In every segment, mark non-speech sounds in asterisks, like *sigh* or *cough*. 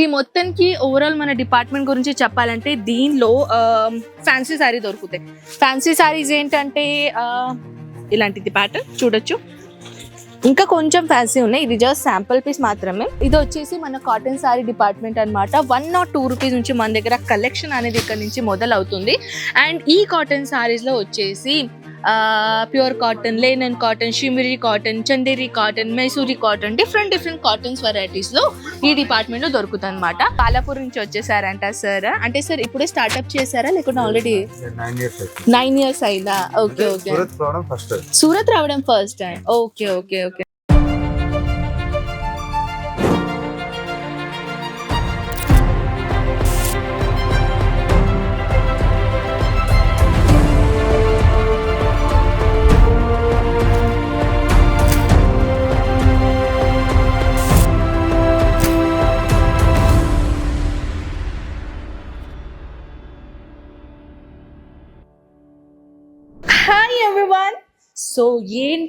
ఈ మొత్తానికి ఓవరాల్ మన డిపార్ట్మెంట్ గురించి చెప్పాలంటే దీనిలో ఫ్యాన్సీ శారీ దొరుకుతాయి. ఫ్యాన్సీ శారీస్ ఏంటంటే ఇలాంటిది ప్యాటర్న్ చూడొచ్చు. ఇంకా కొంచెం ఫ్యాన్సీ ఉన్నాయి. ఇది జస్ట్ శాంపుల్ పీస్ మాత్రమే. ఇది వచ్చేసి మన కాటన్ శారీ డిపార్ట్మెంట్ అన్నమాట. వన్ నాట్ టూ రూపీస్ నుంచి మన దగ్గర కలెక్షన్ అనేది ఇక్కడ నుంచి మొదలవుతుంది. అండ్ ఈ కాటన్ శారీస్లో వచ్చేసి pure cotton linen cotton shimmery cotton Chanderi cotton Mysuri cotton different different cottons వెరైటీస్లో ఈ డిపార్ట్మెంట్లో దొరుకుతుంది అనమాట పాలాపూర్ నుంచి వచ్చేసారంట సార్ అంటే సార్ ఇప్పుడే స్టార్ట్అప్ చేశారా? లేకుంటే ఆల్రెడీ నైన్ ఇయర్స్ అయిందా? ఓకే ఓకే సూరత్ రావడం ఫస్ట్ సూరత్ రావడం first time okay okay okay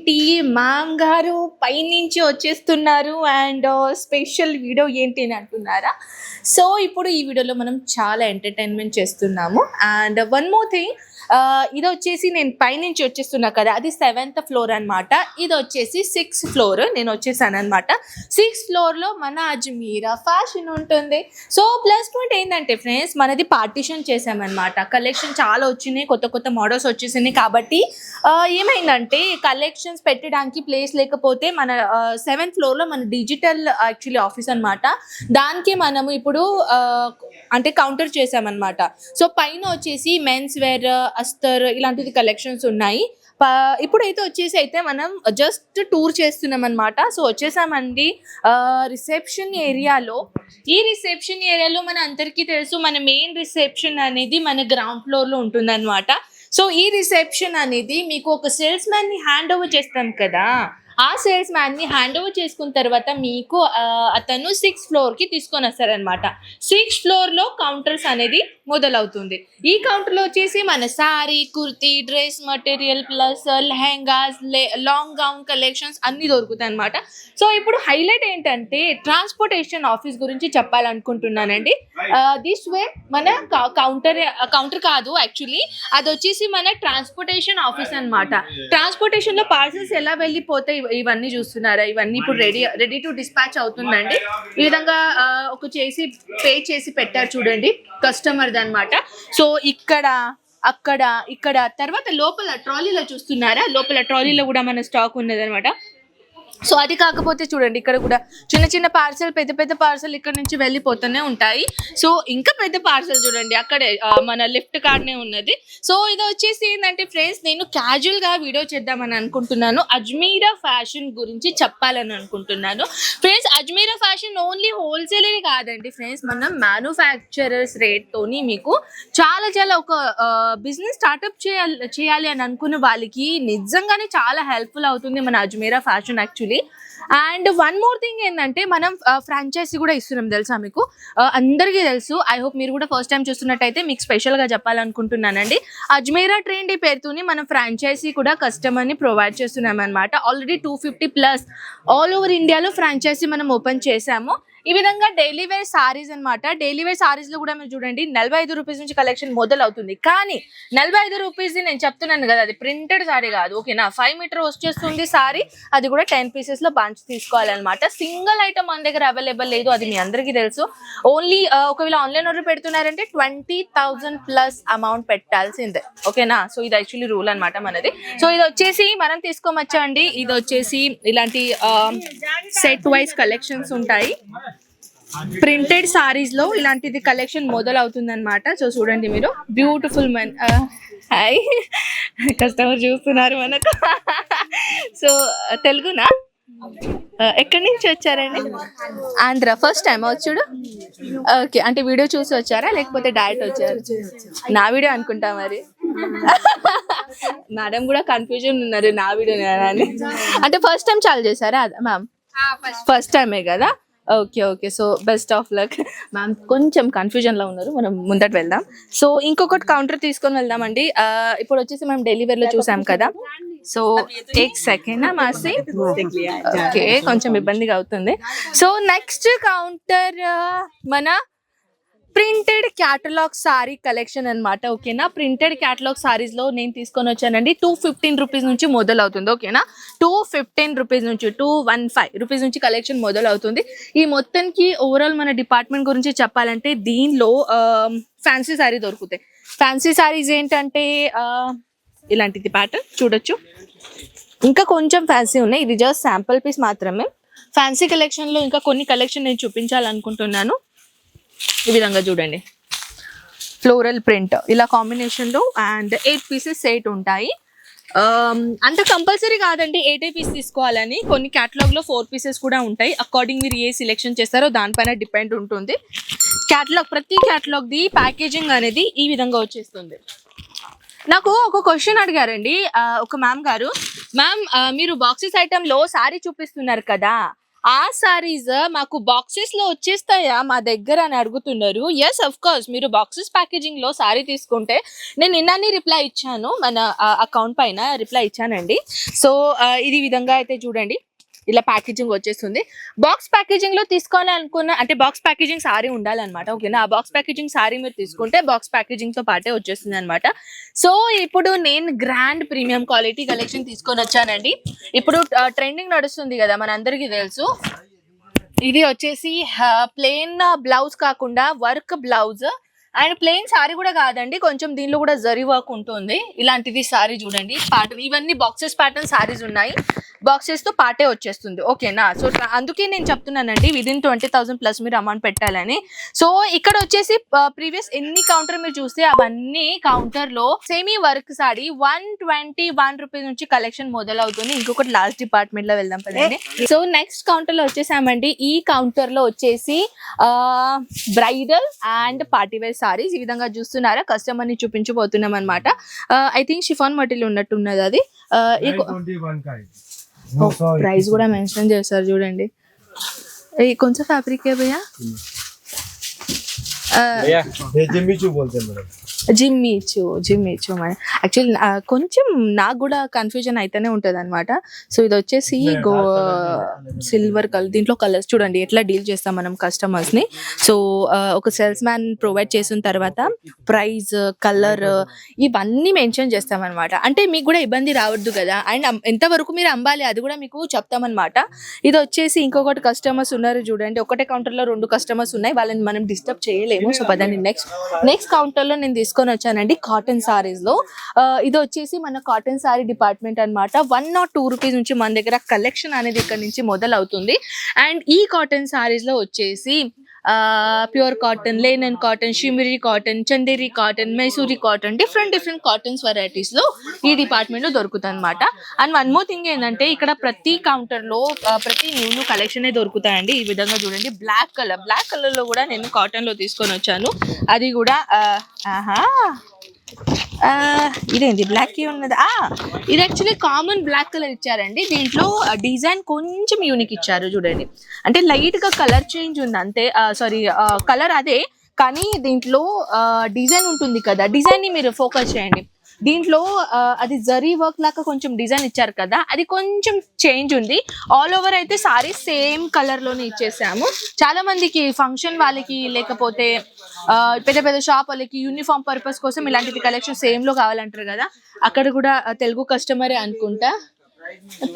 ఏంటి? మ్యామ్ గారు పైనుంచి వచ్చేస్తున్నారు అండ్ స్పెషల్ వీడియో ఏంటి అని అంటున్నారా? సో ఇప్పుడు ఈ వీడియోలో మనం చాలా ఎంటర్టైన్మెంట్ చేస్తున్నాము. అండ్ వన్ మోర్ థింగ్ ఇది వచ్చేసి నేను పైనుంచి వచ్చేస్తున్నా కదా అది సెవెంత్ ఫ్లోర్ అనమాట ఇది వచ్చేసి సిక్స్ ఫ్లోర్ నేను వచ్చేసాను అనమాట సిక్స్ ఫ్లోర్లో మన అజ్మీరా ఫ్యాషన్ ఉంటుంది. సో ప్లస్ పాయింట్ ఏంటంటే ఫ్రెండ్స్ మనది పార్టిషన్ చేసామన్నమాట. కలెక్షన్ చాలా వచ్చినాయి కొత్త కొత్త మోడల్స్ వచ్చేసినాయి కాబట్టి ఏమైందంటే కలెక్షన్స్ పెట్టడానికి ప్లేస్ లేకపోతే మన సెవెంత్ ఫ్లోర్లో మన డిజిటల్ యాక్చువల్లీ ఆఫీస్ అనమాట దానికి మనము ఇప్పుడు అంటే కౌంటర్ చేసామన్నమాట. సో పైన వచ్చేసి మెన్స్ వేర్ అస్తర్ ఇలాంటిది కలెక్షన్స్ ఉన్నాయి. ఇప్పుడైతే వచ్చేసి అయితే మనం జస్ట్ టూర్ చేస్తున్నాం అనమాట సో వచ్చేసామండి రిసెప్షన్ ఏరియాలో ఈ రిసెప్షన్ ఏరియాలో మన అందరికీ తెలుసు మన మెయిన్ రిసెప్షన్ అనేది మన గ్రౌండ్ ఫ్లోర్లో ఉంటుందన్నమాట. సో ఈ రిసెప్షన్ అనేది మీకు ఒక సేల్స్ మ్యాన్ని హ్యాండ్ ఓవర్ చేస్తాం కదా. ఆ సేల్స్ మ్యాన్ని హ్యాండ్ ఓవర్ చేసుకున్న తర్వాత మీకు అతను సిక్స్ ఫ్లోర్కి తీసుకొని వస్తారనమాట సిక్స్ ఫ్లోర్లో కౌంటర్స్ అనేది మొదలవుతుంది. ఈ కౌంటర్లో వచ్చేసి మన sari kurti dress material plus lehengas long gown collections అన్నీ దొరుకుతాయి అనమాట సో ఇప్పుడు హైలైట్ ఏంటంటే ట్రాన్స్పోర్టేషన్ ఆఫీస్ గురించి చెప్పాలనుకుంటున్నానండి. దిస్ వే మన కౌంటర్ కౌంటర్ కాదు యాక్చువల్లీ అది వచ్చేసి మన ట్రాన్స్పోర్టేషన్ ఆఫీస్ అనమాట ట్రాన్స్పోర్టేషన్లో పార్సల్స్ ఎలా వెళ్ళిపోతాయి ఇవన్నీ చూస్తున్నారా? ఇవన్నీ ఇప్పుడు రెడీ రెడీ టు డిస్పాచ్ అవుతుందండి. ఈ విధంగా ఒక చేసి పే చేసి పెట్టారు చూడండి. కస్టమర్ అనమాట సో ఇక్కడ అక్కడ ఇక్కడ తర్వాత లోపల ట్రాలీలో చూస్తున్నారా? లోపల ట్రాలీలో కూడా మన స్టాక్ ఉన్నదన్నమాట. సో అది కాకపోతే చూడండి ఇక్కడ కూడా చిన్న చిన్న పార్సల్ పెద్ద పెద్ద పార్సల్ ఇక్కడ నుంచి వెళ్ళిపోతూనే ఉంటాయి. సో ఇంకా పెద్ద పార్సల్ చూడండి అక్కడే మన లెఫ్ట్ కార్డ్నే ఉన్నది. సో ఇది వచ్చేసి ఏంటంటే ఫ్రెండ్స్ నేను క్యాజువల్గా గా వీడియో చేద్దామని అనుకుంటున్నాను. అజ్మీరా ఫ్యాషన్ గురించి చెప్పాలని అనుకుంటున్నాను. ఫ్రెండ్స్ అజ్మీరా ఫ్యాషన్ ఓన్లీ హోల్సేలే కాదండి ఫ్రెండ్స్ మనం మ్యానుఫ్యాక్చరర్స్ తోని మీకు చాలా చాలా ఒక బిజినెస్ స్టార్టప్ చేయాలి చేయాలి అని అనుకున్న వాళ్ళకి నిజంగానే చాలా హెల్ప్ఫుల్ అవుతుంది మన Ajmera fashion actually and one more thing ఏంటంటే మనం ఫ్రాంచైజీ కూడా ఇస్తున్నాం తెలుసా మీకు? అందరికీ తెలుసు. ఐ హోప్ మీరు కూడా ఫస్ట్ టైం చూస్తున్నట్టయితే మీకు స్పెషల్గా చెప్పాలనుకుంటున్నానండి. అజ్మీరా ట్రెండ్ పేరుతోని మనం ఫ్రాంచైజీ కూడా కస్టమర్ని ప్రొవైడ్ చేస్తున్నాం అనమాట already two fifty plus all over ఇండియాలో ఫ్రాంచైజీ మనం ఓపెన్ చేసాము ఈ విధంగా డైలీ వేర్ సారీస్ అనమాట డైలీ వేర్ సారీస్లో కూడా మీరు చూడండి నలభై ఐదు రూపీస్ నుంచి కలెక్షన్ మొదలవుతుంది. కానీ నలభై ఐదు రూపీస్ నేను చెప్తున్నాను కదా అది ప్రింటెడ్ సారీ కాదు. ఓకేనా? ఫైవ్ మీటర్ వచ్చేస్తుంది సారీ అది కూడా టెన్ పీసెస్లో బంచ్ తీసుకోవాలన్నమాట. సింగిల్ ఐటమ్ మన దగ్గర అవైలబుల్ లేదు అది మీ అందరికీ తెలుసు. ఓన్లీ ఒకవేళ ఆన్లైన్ ఆర్డర్ పెడుతున్నారంటే ట్వంటీ థౌజండ్ ప్లస్ అమౌంట్ పెట్టాల్సిందే. ఓకేనా? సో ఇది యాక్చువల్లీ రూల్ అన్నమాట మనది. సో ఇది వచ్చేసి మనం తీసుకోమచ్చా అండి? ఇది వచ్చేసి ఇలాంటి సెట్ వైజ్ కలెక్షన్స్ ఉంటాయి. ప్రింటెడ్ సారీస్లో ఇలాంటిది కలెక్షన్ మొదలవుతుంది అనమాట సో చూడండి మీరు. Beautiful men hi. కస్టమర్ చూస్తున్నారు మనకు. సో తెలుగునా? ఎక్కడి నుంచి వచ్చారండి? ఆంధ్ర. ఫస్ట్ టైం వచ్చుడు ఓకే అంటే వీడియో చూసి వచ్చారా? లేకపోతే డైరెక్ట్ వచ్చారు? నా వీడియో అనుకుంటా మరి. మేడం కూడా కన్ఫ్యూజన్ ఉన్నారు నా వీడియో అని. అంటే ఫస్ట్ టైం చాలు చేశారా? మ్యామ్ ఫస్ట్ టైమే కదా? Okay okay. So best of luck ma'am కొంచెం కన్ఫ్యూజన్లో ఉన్నారు. మనం ముందట వెళ్దాం. సో ఇంకొకటి కౌంటర్ తీసుకొని వెళ్దామండి. ఇప్పుడు వచ్చేసి మనం డెలివరీలో చూసాం కదా. సో ఎక్ సెకండ్ మాసి? ఓకే కొంచెం ఇబ్బందిగా అవుతుంది. సో నెక్స్ట్ కౌంటర్ మన ప్రింటెడ్ క్యాటలాగ్ సారీ కలెక్షన్ అనమాట ఓకేనా? ప్రింటెడ్ క్యాటలాగ్ సారీస్లో నేను తీసుకొని వచ్చానండి. టూ ఫిఫ్టీన్ రూపీస్ నుంచి మొదలవుతుంది ఓకేనా? టూ ఫిఫ్టీన్ రూపీస్ నుంచి టూ వన్ ఫైవ్ రూపీస్ నుంచి కలెక్షన్ మొదలవుతుంది. ఈ మొత్తానికి ఓవరాల్ మన డిపార్ట్మెంట్ గురించి చెప్పాలంటే దీనిలో ఫ్యాన్సీ సారీ దొరుకుతాయి. ఫ్యాన్సీ సారీస్ ఏంటంటే ఇలాంటిది ప్యాటర్న్ చూడొచ్చు. ఇంకా కొంచెం ఫ్యాన్సీ ఉన్నాయి. ఇది జస్ట్ శాంపుల్ పీస్ మాత్రమే. ఫ్యాన్సీ కలెక్షన్లో ఇంకా కొన్ని కలెక్షన్ నేను చూపించాలనుకుంటున్నాను. ఈ విధంగా చూడండి. Floral print. ఇలా కాంబినేషన్లో అండ్ ఎయిట్ పీసెస్ ఎయిట్ ఉంటాయి. Um, అంత కంపల్సరీ కాదండి ఎయిట్ పీస్ తీసుకోవాలని. కొన్ని క్యాటలాగ్లో ఫోర్ పీసెస్ కూడా ఉంటాయి. అకార్డింగ్ మీరు ఏ సెలెక్షన్ చేస్తారో దానిపైన డిపెండ్ ఉంటుంది. క్యాటలాగ్ ప్రతి క్యాటలాగ్ది ప్యాకేజింగ్ అనేది ఈ విధంగా వచ్చేస్తుంది. నాకు ఒక క్వశ్చన్ అడిగారండి. Uh, ఒక మ్యామ్ గారు మ్యామ్ uh, మీరు బాక్సెస్ ఐటెంలో సారీ చూపిస్తున్నారు కదా. ఆ సారీస్ మాకు బాక్సెస్లో వచ్చేస్తాయా మా దగ్గర అని అడుగుతున్నారు. ఎస్ అఫ్ కోర్స్ మీరు బాక్సెస్ ప్యాకేజింగ్లో సారీ తీసుకుంటే నేను నిన్ననే రిప్లై ఇచ్చాను. మన అకౌంట్ పైన రిప్లై ఇచ్చానండి. సో ఇది విధంగా అయితే చూడండి. ఇలా ప్యాకేజింగ్ వచ్చేస్తుంది. బాక్స్ ప్యాకేజింగ్లో తీసుకోవాలి అనుకున్న అంటే బాక్స్ ప్యాకేజింగ్ సారీ ఉండాలన్నమాట. ఓకేనా ఆ బాక్స్ ప్యాకేజింగ్ సారీ మీరు తీసుకుంటే బాక్స్ ప్యాకేజింగ్తో పాటే వచ్చేస్తుంది అనమాట సో ఇప్పుడు నేను గ్రాండ్ ప్రీమియం క్వాలిటీ కలెక్షన్ తీసుకొని వచ్చానండి. ఇప్పుడు ట్రెండింగ్ నడుస్తుంది కదా మనందరికీ తెలుసు. ఇది వచ్చేసి ప్లెయిన్ బ్లౌజ్ కాకుండా work blouse and plain sari కూడా కాదండి కొంచెం దీనిలో కూడా జరీ వర్క్ ఉంటుంది. ఇలాంటిది సారీ చూడండి. ప్యాటర్న్ ఇవన్నీ బాక్సెస్ ప్యాటర్న్ సారీస్ ఉన్నాయి. బాక్సెస్తో పాటే వచ్చేస్తుంది. ఓకేనా? సో అందుకే నేను చెప్తున్నానండి విదిన్ ట్వంటీ థౌసండ్ ప్లస్ మీరు అమౌంట్ పెట్టాలని. సో ఇక్కడ వచ్చేసి ప్రీవియస్ ఎన్ని కౌంటర్ మీరు చూస్తే అవన్నీ కౌంటర్లో semi work sari one twenty one rupees నుంచి కలెక్షన్ మొదలవుతుంది. ఇంకొకటి లాస్ట్ డిపార్ట్మెంట్లో వెళ్దాం పదండి. సో నెక్స్ట్ కౌంటర్లో వచ్చేసామండి. ఈ కౌంటర్లో వచ్చేసి bridal and party wear saris ఈ విధంగా చూస్తున్నారా? కస్టమర్ని చూపించబోతున్నాం అనమాట ఐ థింక్ షిఫాన్ మటిల్ ఉన్నట్టున్నది అది. ప్రైస్ కూడా మెన్షన్ చేస్తారు చూడండి. కొంచెం ఫ్యాబ్రిక్ ఏ భయ్యా? జిమ్మిచు జిమ్మిచు యాక్చువల్లీ కొంచెం నాకు కూడా కన్ఫ్యూజన్ అయితేనే ఉంటుంది అనమాట సో ఇది వచ్చేసి గో సిల్వర్ కలర్ దీంట్లో కలర్స్ చూడండి ఎట్లా డీల్ చేస్తాం మనం కస్టమర్స్ని. సో ఒక సేల్స్ మ్యాన్ ప్రొవైడ్ చేసిన తర్వాత ప్రైస్ కలర్ ఇవన్నీ మెన్షన్ చేస్తామన్నమాట. అంటే మీకు కూడా ఇబ్బంది రావద్దు కదా. అండ్ ఎంతవరకు మీరు అమ్మాలి అది కూడా మీకు చెప్తామన్నమాట. ఇది వచ్చేసి ఇంకొకటి కస్టమర్స్ ఉన్నారు చూడండి. ఒకటే కౌంటర్లో రెండు కస్టమర్స్ ఉన్నాయి. వాళ్ళని మనం డిస్టర్బ్ చేయలేము. సో పదండి నెక్స్ట్ నెక్స్ట్ కౌంటర్లో నేను తీసుకొని వచ్చానండి కాటన్ సారీస్లో. ఇది వచ్చేసి మన కాటన్ సారీ డిపార్ట్మెంట్ అన్నమాట. వన్ నాట్ టూ రూపీస్ నుంచి మన దగ్గర కలెక్షన్ అనేది ఇక్కడ నుంచి మొదలవుతుంది. అండ్ ఈ కాటన్ సారీస్లో వచ్చేసి pure cotton linen cotton shimmery cotton Chanderi cotton Mysuri cotton different different cottons వెరైటీస్లో ఈ డిపార్ట్మెంట్లో దొరుకుతుంది అనమాట అండ్ వన్ మోర్ థింగ్ ఏంటంటే ఇక్కడ ప్రతి కౌంటర్లో ప్రతి న్యూ న్యూ కలెక్షన్ దొరుకుతాయండి. ఈ విధంగా చూడండి బ్లాక్ కలర్ బ్లాక్ కలర్లో కూడా నేను కాటన్లో తీసుకొని వచ్చాను. అది కూడా ఆహా ఇదేంటి బ్లాక్ ఉన్నది. ఇది యాక్చువల్లీ కామన్ బ్లాక్ కలర్ ఇచ్చారండి. దీంట్లో డిజైన్ కొంచెం యూనిక్ ఇచ్చారు చూడండి. అంటే లైట్గా కలర్ చేంజ్ ఉంది అంతే. సారీ కలర్ అదే. కానీ దీంట్లో డిజైన్ ఉంటుంది కదా. డిజైన్ని మీరు ఫోకస్ చేయండి. దీంట్లో అది జరీ వర్క్ లాగా కొంచెం డిజైన్ ఇచ్చారు కదా అది కొంచెం చేంజ్ ఉంది. ఆల్ ఓవర్ అయితే సారీ సేమ్ కలర్లోనే ఇచ్చేసాము. చాలా మందికి ఫంక్షన్ వాళ్ళకి లేకపోతే పెద్ద పెద్ద షాప్ వాళ్ళకి యూనిఫామ్ పర్పస్ కోసం ఇలాంటిది కలెక్షన్ సేమ్లో కావాలంటారు కదా అక్కడ కూడా తెలుగు కస్టమరే అనుకుంటా?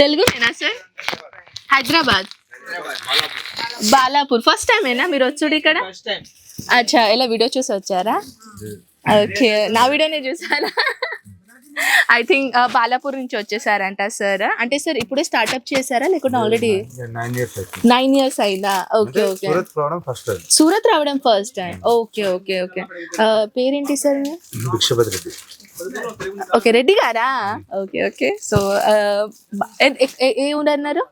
తెలుగునేనా సార్ హైదరాబాద్. బాలాపూర్. ఫస్ట్ టైమేనా మీరు వచ్చుడు ఇక్కడ? అచ్చా ఇలా వీడియో చూసి వచ్చారా? ఓకే నా వీడియోనే చూసారా? ఐ థింక్ uh, బాలాపూర్ నుంచి వచ్చేసారంట సార్ అంటే సార్ ఇప్పుడే స్టార్ట్అప్ చేశారా? లేకుంటే ఆల్రెడీ నైన్ ఇయర్స్ అయిందా? ఓకే ఓకే సూరత్ రావడం first time okay okay okay పేరేంటి సార్ ఓకే రెడ్డి. గారా? ఓకే ఓకే సో ఏ ఉన్నారు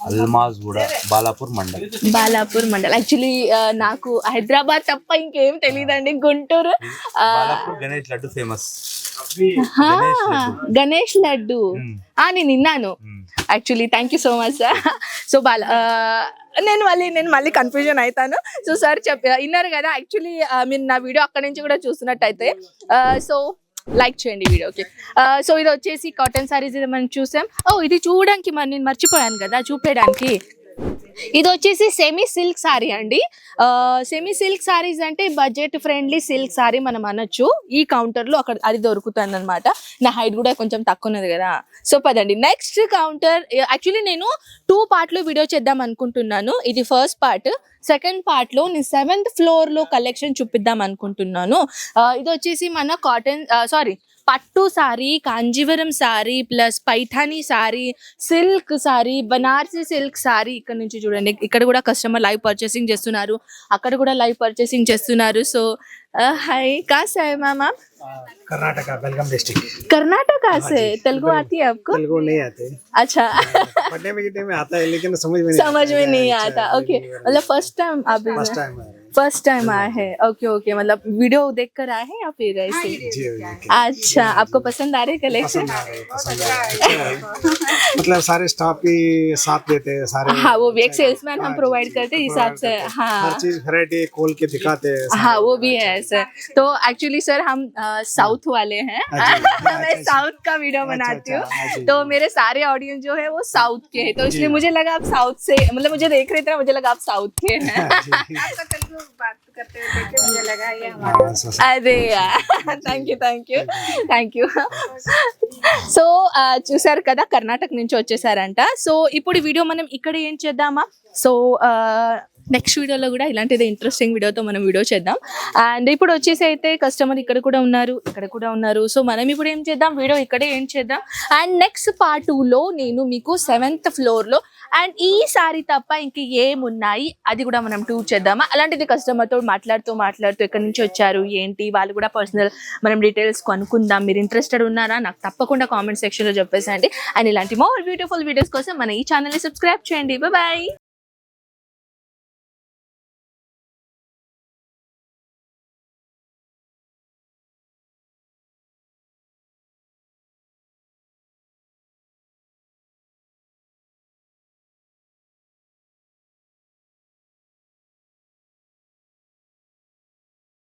అల్మాజ్ కూడా బాలాపూర్ మండల్. బాలాపూర్ మండల్. యాక్చువల్లీ నాకు హైదరాబాద్ తప్ప ఇంకేం తెలియదండి గుంటూరు ఆ, బాలాపూర్ గణేష్ లడ్డు ఫేమస్ గణేష్ లడ్డు. ఆ నేను విన్నాను. Actually thank you so much sir so Bala నేను మళ్ళీ నేను మళ్ళీ కన్ఫ్యూజన్ అవుతాను. సో సార్ చెప్ విన్నారు కదా యాక్చువల్లీ మీరు నా వీడియో అక్కడ నుంచి కూడా చూస్తున్నట్టయితే సో లైక్ చేయండి వీడియోకి సో ఇది వచ్చేసి కాటన్ సారీస్ ఇది మనం చూసాం. ఓ ఇది చూడడానికి మరి నేను మర్చిపోయాను కదా చూపేయడానికి. ఇది వచ్చేసి సెమీ సిల్క్ సారీ అండి. సెమీ సిల్క్ సారీస్ అంటే బడ్జెట్ ఫ్రెండ్లీ సిల్క్ సారీ మనం అనొచ్చు. ఈ కౌంటర్లో అక్కడ అది దొరుకుతుంది అనమాట నా హైట్ కూడా కొంచెం తక్కువ ఉన్నది కదా. సో పదండి. నెక్స్ట్ కౌంటర్ యాక్చువల్లీ నేను టూ పార్ట్లో వీడియో చేద్దాం అనుకుంటున్నాను. ఇది ఫస్ట్ పార్ట్ సెకండ్ పార్ట్లో నేను సెవెంత్ ఫ్లోర్లో కలెక్షన్ చూపిద్దాం అనుకుంటున్నాను. ఇది వచ్చేసి మన cotton sari పట్టు sari Kanjeevaram sari plus Paithani sari silk sari Banarasi silk sari ఇక్కడ నుంచి చూడండి ఇక్కడ కూడా కస్టమర్ లైవ్ పర్చేసింగ్ చేస్తున్నారు అక్కడ కూడా లైవ్ పర్చేసింగ్ చేస్తున్నారు సో హాయ్ కా సే మామా कर्नाटका बेलगाम डिस्ट्रिक्ट कर्नाटका से तेलुगु आती है आपको तेलुगु नहीं आते अच्छा पढ़ने में गिरने में आता है लेकिन समझ में नहीं समझ में नहीं आता ओके मतलब फर्स्ट टाइम आप फर्स्ट टाइम फ़र्स्ट टाइम आए हैं। ओके ओके मतलब वीडियो देख कर आए हैं या फिर ऐसे? अच्छा आपको पसंद आ रहे कलेक्शन है मतलब सारे स्टाफ की साथ देते हैं सारे हाँ वो भी एक सेल्समैन हम प्रोवाइड करते हैं हिसाब से हर हाँ। चीज़ वैरायटी खोल के दिखाते हैं हाँ वो भी है सर तो एक्चुअली सर हम साउथ वाले हैं। अच्छा, अच्छा, *laughs* मैं अच्छा। साउथ का वीडियो अच्छा, बनाती अच्छा, हाँ हूँ तो मेरे सारे ऑडियंस जो है वो साउथ के हैं। तो इसलिए मुझे लगा आप साउथ से मतलब मुझे देख रहे थे मुझे लगा आप साउथ के हैं। हाँ, *laughs* అదే thank you thank you thank you so చూసారు కదా కర్ణాటక నుంచి వచ్చేసారంట. సో ఇప్పుడు వీడియో మనం ఇక్కడ ఏం చేద్దామా? సో నెక్స్ట్ వీడియోలో కూడా ఇలాంటిది ఇంట్రెస్టింగ్ వీడియోతో మనం వీడియో చేద్దాం. అండ్ ఇప్పుడు వచ్చేసి అయితే కస్టమర్ ఇక్కడ కూడా ఉన్నారు ఇక్కడ కూడా ఉన్నారు. సో మనం ఇప్పుడు ఏం చేద్దాం? వీడియో ఇక్కడే ఏం చేద్దాం. అండ్ నెక్స్ట్ పార్ట్లో నేను మీకు సెవెంత్ ఫ్లోర్లో అండ్ ఈసారి తప్ప ఇంక ఏమున్నాయి? అది కూడా మనం టూర్ చేద్దామా? అలాంటిది కస్టమర్తో మాట్లాడుతూ మాట్లాడుతూ ఎక్కడి నుంచి వచ్చారు? ఏంటి? వాళ్ళు కూడా పర్సనల్ మనం డీటెయిల్స్ కనుక్కుందాం. మీరు ఇంట్రెస్టెడ్ ఉన్నారా? నాకు తప్పకుండా కామెంట్ సెక్షన్లో చెప్పేసండి అండ్ ఇలాంటి మోర్ బ్యూటిఫుల్ వీడియోస్ కోసం మన ఈ ఛానల్ని సబ్స్క్రైబ్ చేయండి. బాయ్